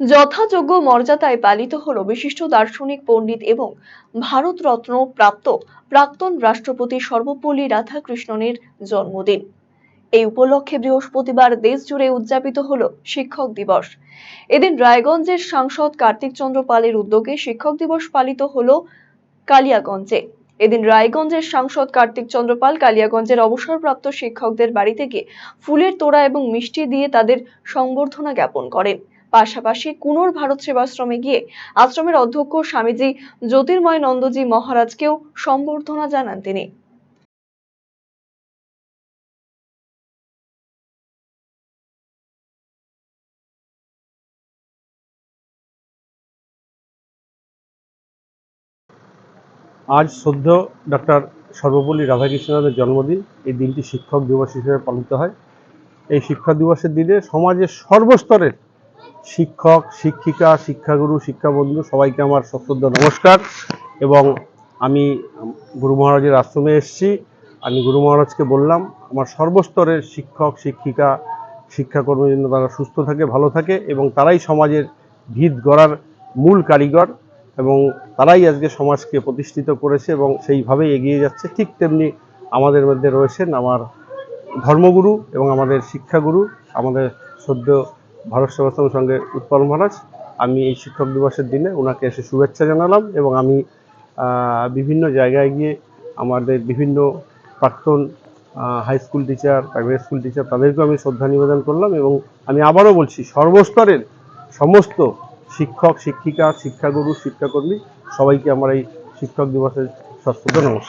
যথাযোগ্য মর্যাদায় পালিত হল বিশিষ্ট দার্শনিক পণ্ডিত এবং ভারতরত্ন প্রাপ্ত প্রাক্তন রাষ্ট্রপতি সর্বপল্লী রাধাকৃষ্ণনের জন্মদিন। এই উপলক্ষে বৃহস্পতিবার দেশ জুড়ে উদযাপিত হল শিক্ষক দিবস। এদিন রায়গঞ্জের সাংসদ কার্তিক চন্দ্র পালের উদ্যোগে শিক্ষক দিবস পালিত হল কালিয়াগঞ্জে। এদিন রায়গঞ্জের সাংসদ কার্তিক চন্দ্রপাল কালিয়াগঞ্জের অবসরপ্রাপ্ত শিক্ষকদের বাড়িতে গিয়ে ফুলের তোড়া এবং মিষ্টি দিয়ে তাদের সংবর্ধনা জ্ঞাপন করেন। পাশাপাশি কুনোর ভারত সেবাশ্রমে গিয়ে আশ্রমের অধ্যক্ষ স্বামীজি জ্যোতির্ময় নন্দজি মহারাজকেও সম্বর্ধনা জানান তিনি। আজ সদ্য ডক্টর সর্বপল্লী রাধাকৃষ্ণনের জন্মদিন। এই দিনটি শিক্ষক দিবস হিসেবে পালিত হয়। এই শিক্ষক দিবসের দিনে সমাজের সর্বস্তরের শিক্ষক, শিক্ষিকা, শিক্ষাগুরু, শিক্ষাবন্ধু সবাইকে আমার সশ্রদ্ধ নমস্কার। এবং আমি গুরু মহারাজের আশ্রমে এসেছি। আমি গুরু মহারাজকে বললাম, আমার সর্বস্তরের শিক্ষক, শিক্ষিকা, শিক্ষাকর্মী জন্য তারা সুস্থ থাকে, ভালো থাকে এবং তারাই সমাজের ভিত গড়ার মূল কারিগর এবং তারাই আজকে সমাজকে প্রতিষ্ঠিত করেছে এবং সেইভাবেই এগিয়ে যাচ্ছে। ঠিক তেমনি আমাদের মধ্যে রয়েছেন আমার ধর্মগুরু এবং আমাদের শিক্ষাগুরু, আমাদের সদ্য ভারত সেবাশ্রম সঙ্গে উৎপল মহারাজ, আমি এই শিক্ষক দিবসের দিনে ওনাকে এসে শুভেচ্ছা জানালাম এবং আমি বিভিন্ন জায়গায় গিয়ে আমাদের বিভিন্ন প্রাক্তন high school teacher primary school teacher তাদেরকেও আমি শ্রদ্ধা নিবেদন করলাম এবং আমি আবারও বলছি, সর্বস্তরের সমস্ত শিক্ষক, শিক্ষিকা, শিক্ষাগুরু, শিক্ষাকর্মী সবাইকে আমার এই শিক্ষক দিবসের সশ্রদ্ধ নমস্কার।